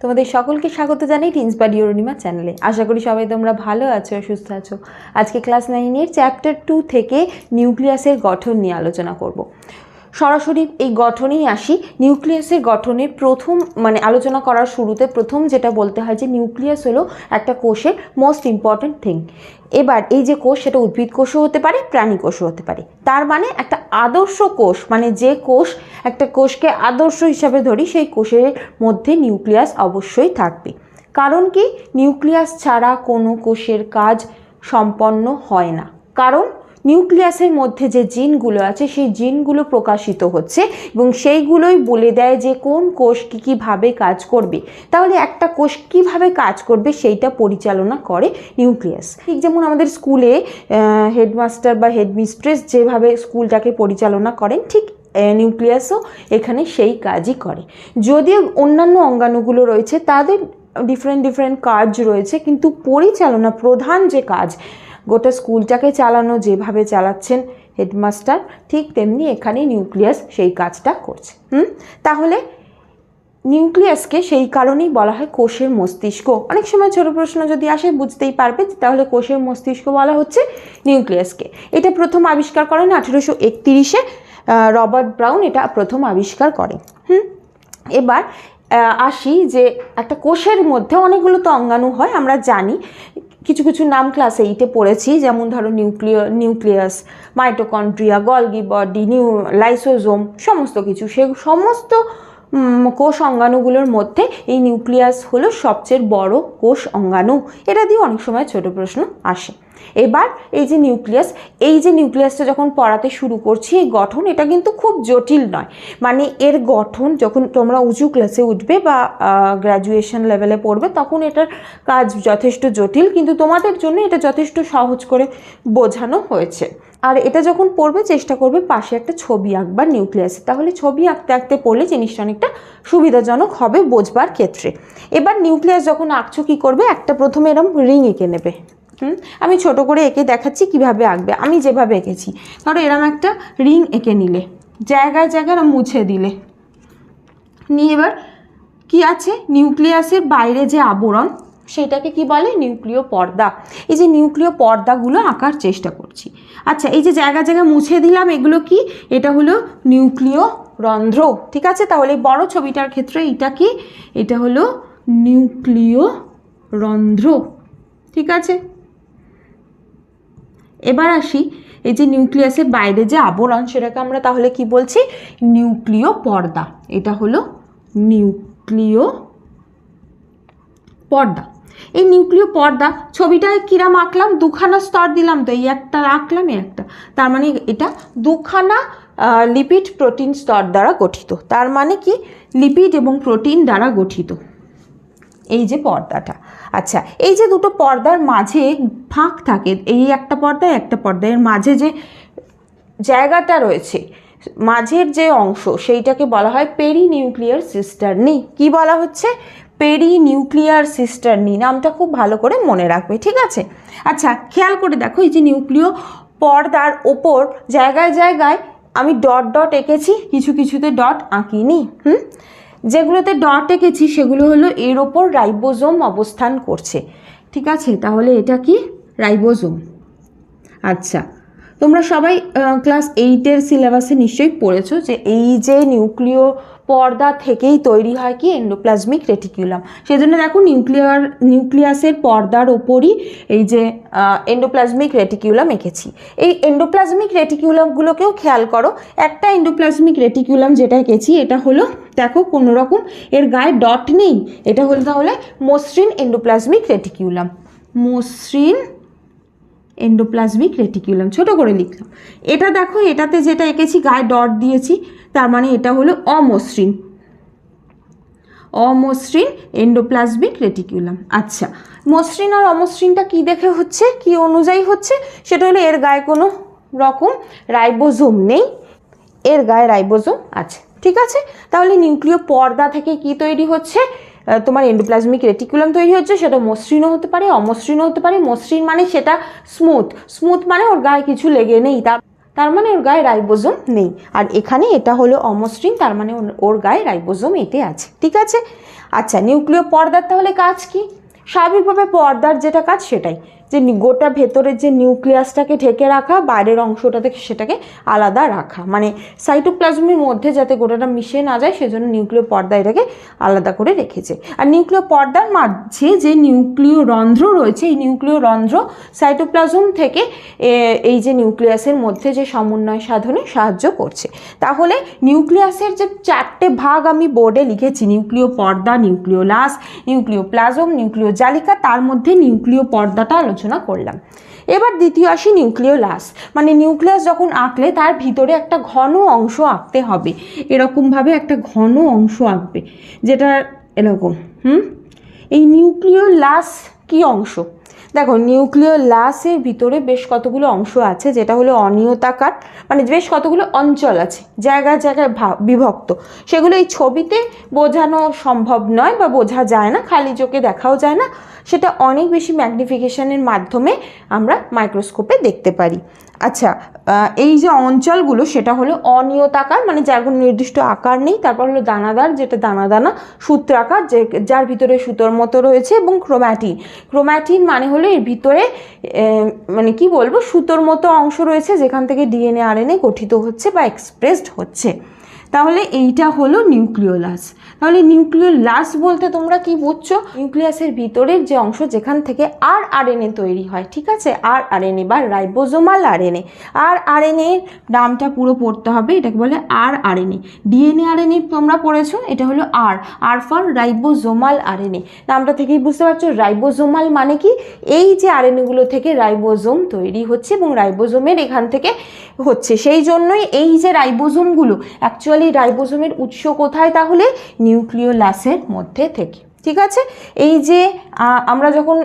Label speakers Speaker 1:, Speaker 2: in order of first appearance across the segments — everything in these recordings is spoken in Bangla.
Speaker 1: তোমাদের সকলকে স্বাগত জানাই টিন্স বাডি অরুণিমা চ্যানেলে আশা করি সবাই তোমরা ভালো আছো সুস্থ আছো। আজকে ক্লাস নাইনের চ্যাপ্টার টু থেকে নিউক্লিয়াসের গঠন নিয়ে আলোচনা করব। সরাসরি এই গঠনেই আসি। নিউক্লিয়াসের গঠনের প্রথম মানে আলোচনা করার শুরুতে প্রথম যেটা বলতে হয় যে নিউক্লিয়াস হলো একটা কোষের মোস্ট ইম্পর্ট্যান্ট থিং এবার এই যে কোষ সেটা উদ্ভিদ কোষও হতে পারে, প্রাণী কোষও হতে পারে। তার মানে একটা আদর্শ কোষ মানে যে কোষ একটা কোষকে আদর্শ হিসাবে ধরি, সেই কোষের মধ্যে নিউক্লিয়াস অবশ্যই থাকবে। কারণ কি? নিউক্লিয়াস ছাড়া কোনো কোষের কাজ সম্পন্ন হয় না। কারণ নিউক্লিয়াসের মধ্যে যে জিনগুলো আছে, সেই জিনগুলো প্রকাশিত হচ্ছে এবং সেইগুলোই বলে দেয় যে কোন কোষ কী কীভাবে কাজ করবে। তাহলে একটা কোষ কীভাবে কাজ করবে সেইটা পরিচালনা করে নিউক্লিয়াস। ঠিক যেমন আমাদের স্কুলে হেডমাস্টার বা হেডমিস্ট্রেস যেভাবে স্কুলটাকে পরিচালনা করেন, ঠিক নিউক্লিয়াসও এখানে সেই কাজই করে। যদিও অন্যান্য অঙ্গাণুগুলো রয়েছে, তাদের ডিফারেন্ট ডিফারেন্ট কাজ রয়েছে, কিন্তু পরিচালনা প্রধান যে কাজ গোটা স্কুলটাকে চালানো, যেভাবে চালাচ্ছেন হেডমাস্টার, ঠিক তেমনি এখানে নিউক্লিয়াস সেই কাজটা করছে। হুম? তাহলে নিউক্লিয়াসকে সেই কারণেই বলা হয় কোষের মস্তিষ্ক। অনেক সময় ছোট প্রশ্ন যদি আসে, বুঝতেই পারবে তাহলে কোষের মস্তিষ্ক বলা হচ্ছে নিউক্লিয়াসকে। এটা প্রথম আবিষ্কার করেন আঠেরোশো একতিরিশে রবার্ট ব্রাউন এটা প্রথম আবিষ্কার করে হুম? এবার আসি যে একটা কোষের মধ্যে অনেকগুলো তো অঙ্গাণু হয়, আমরা জানি কিছু কিছু নাম ক্লাস এইটে পড়েছি, যেমন ধরো নিউক্লিয় নিউক্লিয়াস মাইটোকন্ড্রিয়া গলগি বডি নিউ লাইসোজোম সমস্ত কিছু। সে সমস্ত কোষ অঙ্গাণুগুলোর মধ্যে এই নিউক্লিয়াস হলো সবচেয়ে বড় কোষ অঙ্গাণু। এটা দিয়ে অনেক সময় ছোট প্রশ্ন আসে। এবার এই যে নিউক্লিয়াস, এই যে নিউক্লিয়াসটা যখন পড়াতে শুরু করছি, এই গঠন এটা কিন্তু খুব জটিল নয়। মানে এর গঠন যখন তোমরা উঁচু ক্লাসে উঠবে বা গ্র্যাজুয়েশন লেভেলে পড়বে, তখন এটার কাজ যথেষ্ট জটিল, কিন্তু তোমাদের জন্য এটা যথেষ্ট সহজ করে বোঝানো হয়েছে। আর এটা যখন পড়বে, চেষ্টা করবে পাশে একটা ছবি আঁকবার নিউক্লিয়াসে। তাহলে ছবি আঁকতে আঁকতে পড়লে জিনিসটা অনেকটা সুবিধাজনক হবে বোঝবার ক্ষেত্রে। এবার নিউক্লিয়াস যখন আঁকছো কী করবে? একটা প্রথমে এরম রিং এঁকে নেবে। হুম? আমি ছোট করে এঁকে দেখাচ্ছি কীভাবে আঁকবে। আমি যেভাবে এঁকেছি। ধরো এরম একটা রিং এঁকে নিলে। জায়গায় জায়গায় মুছে দিলে। নিয়ে এবার কি আছে? নিউক্লিয়াসের বাইরে যে আবরণ সেটাকে কি বলে? নিউক্লিয় পর্দা। এই যে নিউক্লিয় পর্দাগুলো আঁকার চেষ্টা করছি। আচ্ছা এই যে জায়গা জায়গা মুছে দিলাম, এগুলো কি? এটা হলো নিউক্লিয় রন্ধ্র। ঠিক আছে? তাহলে বড় ছবিটার ক্ষেত্রে এটা কি? এটা হলো নিউক্লিয় রন্ধ্র। ঠিক আছে? এবার আসি, এই যে নিউক্লিয়াসের বাইরে যে আবরণ, সেটাকে আমরা তাহলে কি বলছি? নিউক্লিয় পর্দা। এটা হলো নিউক্লিয় পর্দা। এই নিউক্লিয় পর্দা, ছবিটায় কিরাম আঁকলাম, দুখানা স্তর দিলাম তো, এই একটা আঁকলাম একটা। তার মানে এটা দুখানা লিপিড প্রোটিন স্তর দ্বারা গঠিত। তার মানে কি? লিপিড এবং প্রোটিন দ্বারা গঠিত। এই যে পর্দাটা। আচ্ছা এই যে দুটো পর্দার মাঝে ফাঁক থাকে, এই একটা পর্দা একটা পর্দা এর মাঝে যে জায়গাটা রয়েছে, মাঝের যে অংশ, সেইটাকে বলা হয় পেরি নিউক্লিয়ার সিস্টারনি কি বলা হচ্ছে? পেরি নিউক্লিয়ার সিস্টারনি নামটা খুব ভালো করে মনে রাখবে, ঠিক আছে? আচ্ছা খেয়াল করে দেখো, এই যে নিউক্লিয় পর্দার ওপর জায়গায় জায়গায় আমি ডট ডট এঁকেছি, কিছু কিছুতে ডট আঁকিনি, হুম? যেগুলোতে ডট এঁকেছি, সেগুলো হলো এর ওপর রাইবোজোম অবস্থান করছে, ঠিক আছে? তাহলে এটা কি? রাইবোজোম। আচ্ছা তোমরা সবাই ক্লাস এইটের সিলেবাসে নিশ্চয়ই পড়েছো যে এই যে নিউক্লিয় পর্দা থেকেই তৈরি হয় কি এন্ডোপ্লাজমিক রেটিকুলাম সেই জন্য দেখো নিউক্লিয়ার নিউক্লিয়াসের পর্দার ওপরই এই যে এন্ডোপ্লাজমিক রেটিকুলাম এঁকেছি। এই এন্ডোপ্লাজমিক রেটিকুলামগুলোকেও খেয়াল করো, একটা এন্ডোপ্লাজমিক রেটিকুলাম যেটা এঁকেছি, এটা হলো, দেখো কোনো রকম এর গায়ে ডট নেই, এটা হলো তাহলে মসৃণ এন্ডোপ্লাজমিক রেটিকুলাম মসৃণ এন্ডোপ্লাজমিক রেটিকুলাম ছোট করে লিখলাম। এটা দেখো, এটাতে যেটা এঁকেছি, গায়ে ডট দিয়েছি, তার মানে এটা হলো অমসৃণ। অমসৃণ এন্ডোপ্লাজমিক রেটিকুলাম আচ্ছা মসৃণ আর অমসৃণটা কি দেখে হচ্ছে, কি অনুযায়ী হচ্ছে? সেটা হলো এর গায়ে কোনো রকম রাইবোজোম নেই। এর গায়ে রাইবোজোম আছে, ঠিক আছে? তাহলে নিউক্লিয় পর্দা থেকে কি তৈরি হচ্ছে? তোমার এন্ডোপ্লাজমিক রেটিকুলাম তৈরি হচ্ছে, সেটা মসৃণও হতে পারে, অমসৃণও হতে পারে। মসৃণ মানে সেটা স্মুথ স্মুথ মানে ওর গায়ে কিছু লেগে নেই, তার তার মানে ওর গায়ে রাইবোজোম নেই। আর এখানে এটা হলো অমসৃণ, তার মানে ওর- ওর গায়ে রাইবোজোম এতে আছে, ঠিক আছে? আচ্ছা নিউক্লিয় পর্দার তাহলে কাজ কি? স্বাভাবিকভাবে পর্দার যেটা কাজ সেটাই। যে গোটা ভেতরের যে নিউক্লিয়াসটাকে ঢেকে রাখা, বাইরের অংশটা থেকে সেটাকে আলাদা রাখা। মানে সাইটোপ্লাজমের মধ্যে যাতে গোটাটা মিশে না যায়, সেজন্য নিউক্লিয় পর্দা এটাকে আলাদা করে রেখেছে। আর নিউক্লিয় পর্দার মাঝে যে নিউক্লিয় রন্ধ্র রয়েছে, এই নিউক্লিয় রন্ধ্র সাইটোপ্লাজম থেকে এই যে নিউক্লিয়াসের মধ্যে যে সমন্বয় সাধনে সাহায্য করছে। তাহলে নিউক্লিয়াসের যে চারটে ভাগ আমি বোর্ডে লিখেছি, নিউক্লিয় পর্দা, নিউক্লিয় লাস নিউক্লিয় প্লাজম, নিউক্লিয় জালিকা, তার মধ্যে নিউক্লিয় পর্দাটা আলোচনা করলাম। এবার দ্বিতীয় আসি নিউক্লিওলাস। মানে নিউক্লিয়াস যখন আঁকলে তার ভিতরে একটা ঘন অংশ আঁকতে হবে। এরকমভাবে একটা ঘন অংশ আঁকবে। যেটা এরকম, হুম? এই নিউক্লিওলাস কি অংশ? দেখো নিউক্লিয় লাসের ভিতরে বেশ কতগুলো অংশ আছে, যেটা হলো অনিয়তাকার মানে বেশ কতগুলো অঞ্চল আছে, জায়গা জায়গায় ভা- বিভক্ত। সেগুলো এই ছবিতে বোঝানো সম্ভব নয় বা বোঝা যায় না, খালি চোখে দেখাও যায় না। সেটা অনেক বেশি ম্যাগনিফিকেশানের মাধ্যমে আমরা মাইক্রোস্কোপে দেখতে পারি। আচ্ছা এই যে অঞ্চলগুলো, সেটা হলো অনিয়ত আকার মানে যার কোনো নির্দিষ্ট আকার নেই, তারপর হলো দানাদার, যেটা দানা দানা সূত্রাকার, যে, যার ভিতরে সুতোর মতো রয়েছে এবং ক্রোম্যাটিন। ক্রোম্যাটিন মানে হলো এর ভিতরে মানে কি বলব, সুতোর মতো অংশ রয়েছে, যেখান থেকে ডিএনএ, আরএনএ গঠিত হচ্ছে বা এক্সপ্রেসড হচ্ছে। তাহলে এইটা হলো নিউক্লিওলাস। তাহলে নিউক্লিওলাস বলতে তোমরা কি বুঝছ? নিউক্লিয়াসের ভিতরের যে অংশ যেখান থেকে আর আরএনএ তৈরি হয়, ঠিক আছে? আর আর আরএনএ বা ribosomal R RNA. R RNA নামটা পুরো পড়তে হবে, এটাকে বলে আর আরএনএ ডিএনএ আরএনএ তোমরা পড়েছো, এটা হলো R. R for ribosomal RNA. নামটা থেকেই বুঝতে পারছ, রাইবোজোমাল মানে কি? এই যে আর আরএনএগুলো থেকে রাইবোজোম তৈরি হচ্ছে এবং রাইবোজোমের এখান থেকে হচ্ছে। সেই জন্যই এই যে রাইবোজোমগুলো অ্যাকচুয়ালি রাইবোজোমের উৎস কোথায় তাহলে? নিউক্লিওলাসের মধ্যে থেকে। ঠিক আছে? এই যে আমরা যখন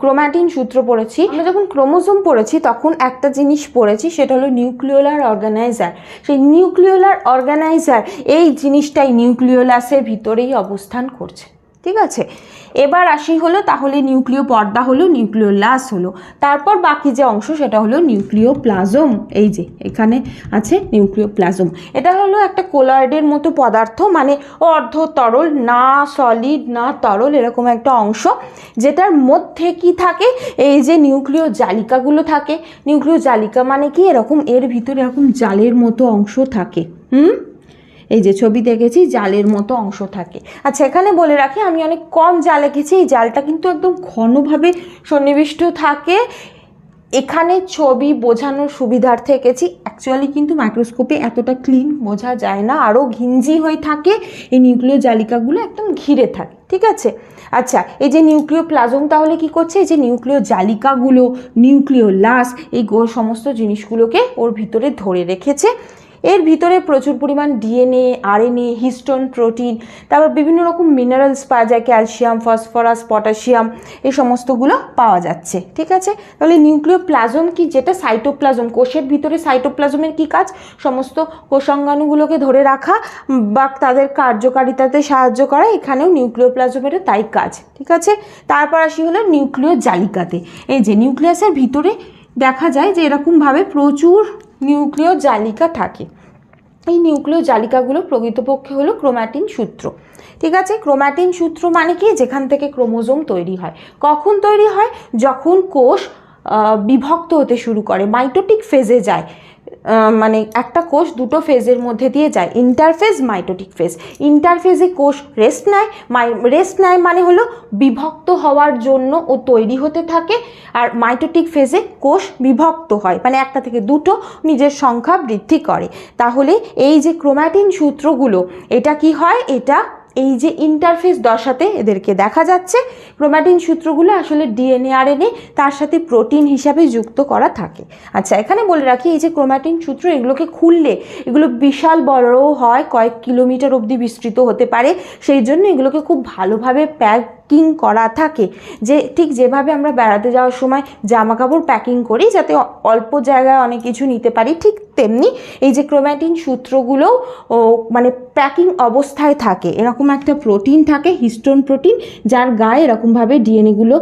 Speaker 1: ক্রোম্যাটিন সূত্র পড়েছি, আমরা যখন ক্রোমোজোম পড়েছি, তখন একটা জিনিস পড়েছি, সেটা হলো নিউক্লিওলার অর্গানাইজার। সেই নিউক্লিওলার অর্গানাইজার এই জিনিসটাই নিউক্লিওলাসের ভিতরেই অবস্থান করছে। ঠিক আছে? এবার আসি হলো তাহলে নিউক্লিয় পর্দা হলো নিউক্লিওলাস হলো। তারপর বাকি যে অংশ সেটা হলো নিউক্লিয় প্লাজম এই যে, এখানে আছে নিউক্লিয় প্লাজম এটা হলো একটা কোলয়েডের মতো পদার্থ মানে অর্ধ তরল, না সলিড না তরল, এরকম একটা অংশ, যেটার মধ্যে কি থাকে? এই যে নিউক্লিয় জালিকাগুলো থাকে। নিউক্লিয় জালিকা মানে কি? এরকম এর ভিতরে এরকম জালের মতো অংশ থাকে। হুম? এই যে ছবি দেখেছি, জালের মতো অংশ থাকে। আচ্ছা এখানে বলে রাখি, আমি অনেক কম জাল এঁকেছি, এই জালটা কিন্তু একদম ঘনভাবে সন্নিবিষ্ট থাকে। এখানে ছবি বোঝানোর সুবিধার্থে এঁকেছি অ্যাকচুয়ালি কিন্তু মাইক্রোস্কোপে এতটা ক্লিন বোঝা যায় না, আরও ঘিঞ্জি হয়ে থাকে, এই নিউক্লিয় জালিকাগুলো একদম ঘিরে থাকে, ঠিক আছে? আচ্ছা এই যে নিউক্লিয় প্লাজম তাহলে কি করছে? এই যে নিউক্লিয় জালিকাগুলো নিউক্লিয় লাস এই সমস্ত জিনিসগুলোকে ওর ভিতরে ধরে রেখেছে। এর ভিতরে প্রচুর পরিমাণ ডিএনএ, আরএনএ, হিস্টোন, প্রোটিন, তারপর বিভিন্ন রকম মিনারেলস পাওয়া যায় ক্যালসিয়াম ফসফরাস পটাশিয়াম এই সমস্তগুলো পাওয়া যাচ্ছে, ঠিক আছে? তাহলে নিউক্লিয় প্লাজম কি? যেটা সাইটোপ্লাজম কোষের ভিতরে সাইটোপ্লাজমের কি কাজ? সমস্ত কোষাঙ্গাণুগুলোকে ধরে রাখা বা তাদের কার্যকারিতাতে সাহায্য করা এখানেও নিউক্লিয় প্লাজমেরও তাই কাজ, ঠিক আছে? তারপর আসি হলো নিউক্লিয় জালিকাতে এই যে নিউক্লিয়াসের ভিতরে দেখা যায় যে এরকমভাবে প্রচুর নিউক্লিয় জালিকা থাকে। এই নিউক্লিয় জালিকাগুলো প্রকৃতপক্ষে হলো ক্রোম্যাটিন সূত্র। ঠিক আছে? ক্রোম্যাটিন সূত্র মানে কি? যেখান থেকে ক্রোমোজোম তৈরি হয়। কখন তৈরি হয়? যখন কোষ বিভক্ত হতে শুরু করে, মাইটোটিক ফেজে যায়। মানে একটা কোষ দুটো ফেজের মধ্যে দিয়ে যায়। ইন্টারফেজ মাইটোটিক ফেজ ইন্টারফেজে কোষ রেস্ট নেয় মাই রেস্ট নেয় মানে হলো বিভক্ত হওয়ার জন্য ও তৈরি হতে থাকে আর মাইটোটিক ফেজে কোষ বিভক্ত হয় মানে একটা থেকে দুটো নিজের সংখ্যা বৃদ্ধি করে। তাহলে এই যে ক্রোম্যাটিন সূত্রগুলো, এটা কি হয়? এটা এই যে ইন্টারফেস দশাতে এদেরকে দেখা যাচ্ছে ক্রোম্যাটিন সূত্রগুলো আসলে ডিএনএ আরএনএ তার সাথে প্রোটিন হিসাবে যুক্ত করা থাকে। আচ্ছা এখানে বলে রাখি, এই যে ক্রোম্যাটিন সূত্র এগুলোকে খুললে এগুলো বিশাল বড় হয়, কয়েক কিলোমিটার অবধি বিস্তৃত হতে পারে, সেই জন্য এগুলোকে খুব ভালোভাবে প্যাকড প্যাকিং করা থাকে যে ঠিক যেভাবে আমরা বেড়াতে যাওয়ার সময় জামা কাপড় প্যাকিং করি যাতে অল্প জায়গায় অনেক কিছু নিতে পারি ঠিক তেমনি এই যে ক্রোম্যাটিন সূত্রগুলোও ও, মানে প্যাকিং অবস্থায় থাকে এরকম একটা প্রোটিন থাকে হিস্টোন প্রোটিন যার গায়ে এরকমভাবে ডিএনএগুলো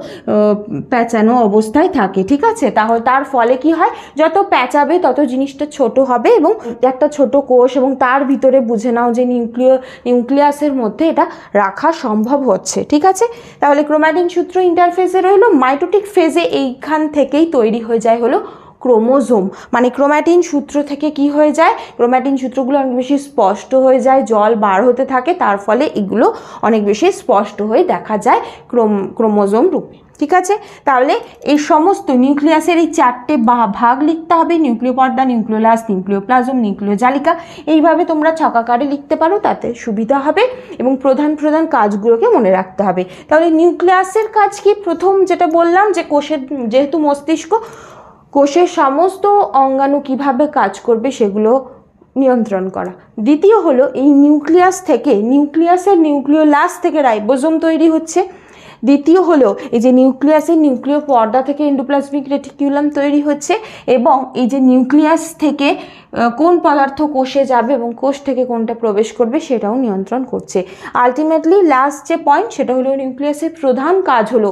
Speaker 1: প্যাঁচানো অবস্থায় থাকে ঠিক আছে? তাহলে তার ফলে কি হয়? যত প্যাঁচাবে তত জিনিসটা ছোট হবে এবং একটা ছোট কোষ এবং তার ভিতরে বুঝে নাও যে নিউক্লিয় নিউক্লিয়াসের মধ্যে এটা রাখা সম্ভব হচ্ছে ঠিক আছে? তাহলে ক্রোম্যাটিন সূত্র ইন্টারফেসে রইল মাইটোটিক ফেজে এইখান থেকেই তৈরি হয়ে যায় হলো ক্রোমোজোম। মানে ক্রোম্যাটিন সূত্র থেকে কি হয়ে যায়? ক্রোম্যাটিন সূত্রগুলো অনেক বেশি স্পষ্ট হয়ে যায়, জল বার হতে থাকে, তার ফলে এগুলো অনেক বেশি স্পষ্ট হয়ে দেখা যায় ক্রোম, ক্রোমোজোম রূপে। ঠিক আছে? তাহলে এই সমস্ত নিউক্লিয়াসের এই চারটে বা- ভাগ লিখতে হবে নিউক্লিয় পর্দা নিউক্লিওলাস, নিউক্লিওপ্লাজম নিউক্লিয় জালিকা এইভাবে তোমরা ছকাকারে লিখতে পারো, তাতে সুবিধা হবে এবং প্রধান প্রধান কাজগুলোকে মনে রাখতে হবে। তাহলে নিউক্লিয়াসের কাজ কি? প্রথম যেটা বললাম যে কোষের, যেহেতু মস্তিষ্ক, কোষের সমস্ত অঙ্গাণু কীভাবে কাজ করবে সেগুলো নিয়ন্ত্রণ করা। দ্বিতীয় হলো এই নিউক্লিয়াস থেকে, নিউক্লিয়াসের নিউক্লিওলাস থেকে রাইবোজোম তৈরি হচ্ছে। দ্বিতীয় হলো এই যে নিউক্লিয়াসের নিউক্লিয় পর্দা থেকে এন্ডোপ্লাজমিক রেটিকুলাম তৈরি হচ্ছে এবং এই যে নিউক্লিয়াস থেকে কোন পদার্থ কোষে যাবে এবং কোষ থেকে কোনটা প্রবেশ করবে সেটাও নিয়ন্ত্রণ করছে। আলটিমেটলি লাস্ট যে পয়েন্ট সেটা হলো নিউক্লিয়াসের প্রধান কাজ হলো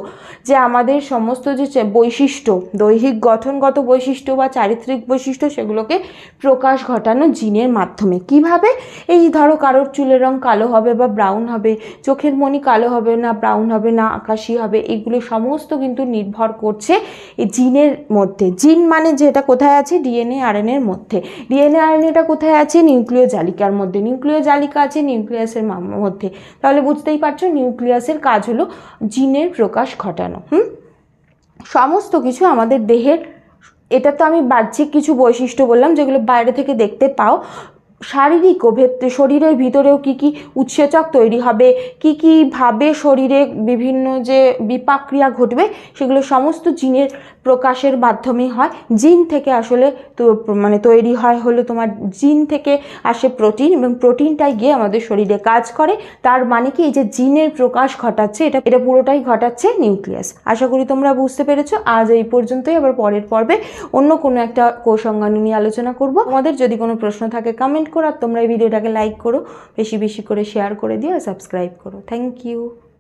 Speaker 1: যে আমাদের সমস্ত যে বৈশিষ্ট্য, দৈহিক গঠনগত বৈশিষ্ট্য বা চারিত্রিক বৈশিষ্ট্য, সেগুলোকে প্রকাশ ঘটানো জিনের মাধ্যমে। কীভাবে? এই ধরো কারোর চুলের রং কালো হবে বা ব্রাউন হবে, চোখের মনি কালো হবে না ব্রাউন হবে না, আকাশি হবে, এগুলো সমস্ত কিন্তু নির্ভর করছে জিনের মধ্যে। জিন মানে যেটা কোথায় আছে? ডিএনএ আরএনএর মধ্যে। ডিএনএ আরএনএটা কোথায় আছে? নিউক্লিয় জালিকার মধ্যে। নিউক্লিয় জালিকা আছে নিউক্লিয়াসের মধ্যে। তাহলে বুঝতেই পারছ, নিউক্লিয়াসের কাজ হলো জিনের প্রকাশ ঘটানো, হুম? সমস্ত কিছু আমাদের দেহের এটা তো আমি বাহ্যিক কিছু বৈশিষ্ট্য বললাম, যেগুলো বাইরে থেকে দেখতে পাও শারীরিক ও শরীরের ভিতরেও কি কি উৎসেচক তৈরি হবে? কি কি ভাবে শরীরে বিভিন্ন যে বিপাক্রিয়া ঘটবে, সেগুলো সমস্ত জিনের প্রকাশের মাধ্যমেই হয়। জিন থেকে আসলে তো মানে তৈরি হয় হলো তোমার জিন থেকে আসে প্রোটিন এবং প্রোটিনটাই গিয়ে আমাদের শরীরে কাজ করে। তার মানে কি এই যে জিনের প্রকাশ ঘটাচ্ছে, এটা এটা পুরোটাই ঘটাচ্ছে নিউক্লিয়াস। আশা করি তোমরা বুঝতে পেরেছ। আজ এই পর্যন্তই। আবার পরের পর্বে অন্য কোনো একটা কোষ নিয়ে আলোচনা করব। আমাদের যদি কোনো প্রশ্ন থাকে কমেন্ট করো আর তোমরা এই ভিডিওটাকে লাইক করো, বেশি বেশি করে শেয়ার করে দিও আর সাবস্ক্রাইব করো। Thank you